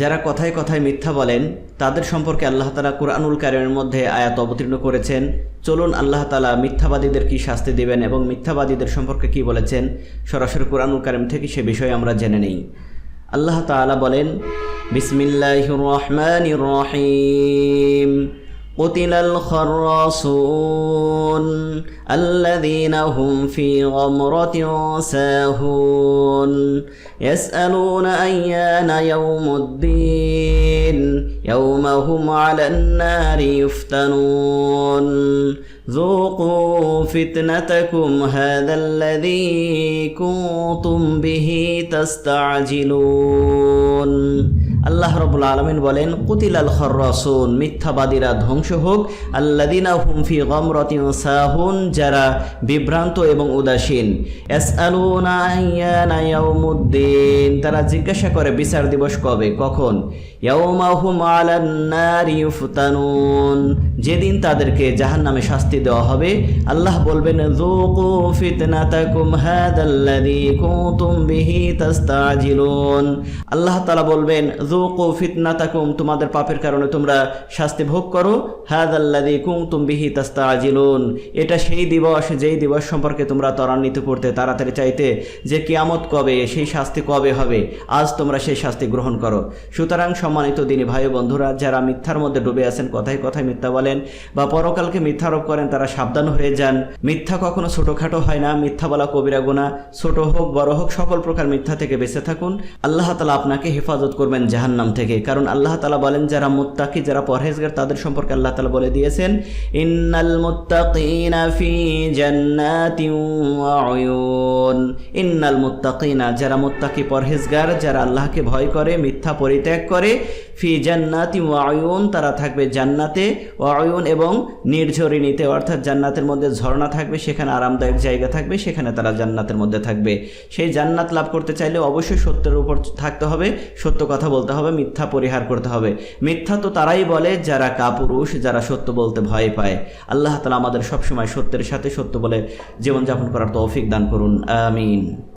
যারা কথায় কথায় মিথ্যা বলেন, তাদের সম্পর্কে আল্লাহ তালা কোরআনুল কারিমের মধ্যে আয়াত অবতীর্ণ করেছেন। চলুন আল্লাহ তালা মিথ্যাবাদীদের কি শাস্তি দেবেন এবং মিথ্যাবাদীদের সম্পর্কে কি বলেছেন, সরাসরি কোরআনুল কারিম থেকে সে বিষয়ে আমরা জেনে নেই। আল্লাহ তালা বলেন বিসমিল্লাহ রহমান রহিম। قتل الخراصون الذين هم في غمرة ساهون. يسألون أيان يوم الدين يوم هم على النار يفتنون. ذوقوا فتنتكم هذا الذي كنتم به تستعجلون. আল্লাহ রবুল আলমিন বলেন কুতিল আল খর্রসুন, মিথ্যাবাদীরা ধ্বংস হোক। আল্লাদিনা হুমফি গমরতিন সাহুন, যারা বিভ্রান্ত এবং উদাসীন। ইয়াউমুদ্দিন। তারা জিজ্ঞাসা করে, বিচার দিবস কবে? কখন? যেদিন তাদেরকে জাহান্নামে শাস্তি দেওয়া হবে। আল্লাহ বলবেন আল্লাহ বলবেন যুকু ফিতনাতাকুম তোমাদের পাপের কারণে তোমরা শাস্তি ভোগ করো। হাদাল্লাযী কুনতুম বিহি তাস্তাজিলুন, এটা সেই দিবস, যেই দিবস সম্পর্কে তোমরা ত্বরান্বিত করতে তাড়াতাড়ি চাইতে যে কিয়ামত কবে, সেই শাস্তি কবে হবে, আজ তোমরা সেই শাস্তি গ্রহণ করো। সুতরাং সম্মানিত দিনী ভাই বন্ধুরা, যারা মিথ্যার মধ্যে ডুবে আছেন, কথায় কথায় মিথ্যা বলেন বা পরকালকে মিথ্যারোপ করেন, তারা সাবধান হয়ে যান। মিথ্যা কখনো ছোটোখাটো হয় না, মিথ্যা বলা কবিরা গুণা ছোট হোক, বড় হোক, সকল প্রকার মিথ্যা থেকে বেঁচে থাকুন। আল্লাহ তালা আপনাকে হেফাজত করবেন জাহান্নাম থেকে। কারণ আল্লাহ তালা বলেন, যারা মুত্তাকি, যারা পরহেজগার, তাদের সম্পর্কে আল্লাহ তালা বলে দিয়েছেন, ইন্নাল মুত্তাকিনা ফি জান্নাতিন ওয়া উয়ুন ইন্নাল মুত্তাকিনা, যারা মুত্তাকি পরহেজগার, যারা আল্লাহকে ভয় করে, মিথ্যা পরিত্যাগ করে, ফি জান্নাতি ওয়ায়ুন তারা থাকবে জান্নাতে ওয়ায়ুন এবং নির্ঝরিণীতে, অর্থাৎ জান্নাতের মধ্যে ঝর্ণা থাকবে, সেখানে আরামদায়ক জায়গা থাকবে, সেখানে তারা জান্নাতের মধ্যে থাকবে। সেই জান্নাত লাভ করতে চাইলে অবশ্যই সত্যের উপর থাকতে হবে, সত্য কথা বলতে হবে, মিথ্যা পরিহার করতে হবে। মিথ্যা তো তারাই বলে, যারা কাপুরুষ, যারা সত্য বলতে ভয় পায়। আল্লাহ তালা আমাদের সবসময় সত্যের সাথে সত্য বলে জীবনযাপন করার তৌফিক দান করুন। আমিন